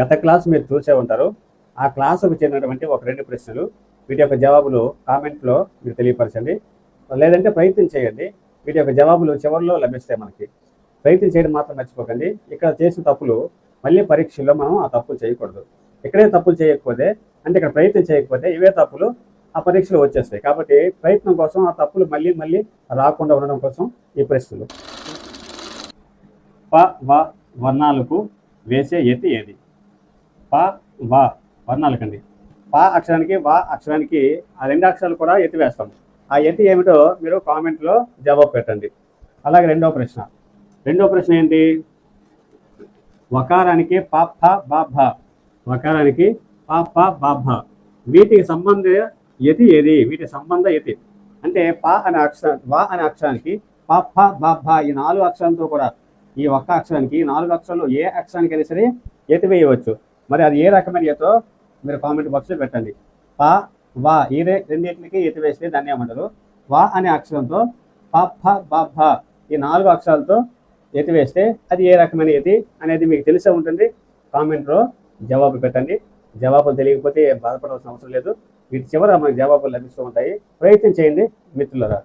గత క్లాస్ మీరు చూసే ఉంటారు. ఆ క్లాసుకు చెందినటువంటి ఒక రెండు ప్రశ్నలు. వీటి యొక్క జవాబులు కామెంట్లో మీరు తెలియపరచండి. లేదంటే ప్రయత్నం చేయండి. వీటి యొక్క జవాబులు చివరిలో లభిస్తాయి మనకి. ప్రయత్నం చేయడం మాత్రం మర్చిపోకండి. ఇక్కడ చేసిన తప్పులు మళ్ళీ పరీక్షల్లో మనం ఆ తప్పులు చేయకూడదు. ఎక్కడే తప్పులు చేయకపోతే అంటే ఇక్కడ ప్రయత్నం చేయకపోతే ఇవే తప్పులు ఆ పరీక్షలు వచ్చేస్తాయి. కాబట్టి ప్రయత్నం కోసం ఆ తప్పులు మళ్ళీ మళ్ళీ రాకుండా ఉండడం కోసం ఈ ప్రశ్నలు. ప వ వర్ణాలకు వేసే ఎత్తి ఏది? ప వ వర్ణాలకండి పా అక్షరానికి వా అక్షరానికి ఆ రెండు అక్షరాలు కూడా ఎత్తి వేస్తాం ఆ ఎత్తి ఏమిటో మీరు కామెంట్లో జవాబు పెట్టండి. అలాగే రెండవ ప్రశ్న. రెండవ ప్రశ్న ఏంటి? వకారానికి ప ఫ బ పా వకారానికి ప ఫ వీటికి సంబంధ యతి ఏది? వీటి సంబంధ ఎతి. అంటే పా అనే అక్షరం వా అనే అక్షరానికి ప ఫ ఈ నాలుగు అక్షరాలతో కూడా ఈ ఒక్క అక్షరానికి ఈ నాలుగు అక్షరాలు ఏ అక్షరానికి అయినా సరే ఎతి వేయవచ్చు మరి అది ఏ రకమైన ఈతో మీరు కామెంట్ బాక్స్లో పెట్టండి. ప వా ఈ రెండింటికి ఎతి వేస్తే దాన్ని ఏమంటారు వా అనే అక్షరంతో ప ఫ బ భ ఈ నాలుగు అక్షరాలతో ఎతి వేస్తే అది ఏ రకమైన ఈతి అనేది మీకు తెలిసే ఉంటుంది. కామెంట్లో జవాబు పెట్టండి. జవాబులు తెలియకపోతే బాధపడవలసిన అవసరం లేదు. వీటి చివర మనకు జవాబులు లభిస్తూ ఉంటాయి. ప్రయత్నం చేయండి మిత్రులరా.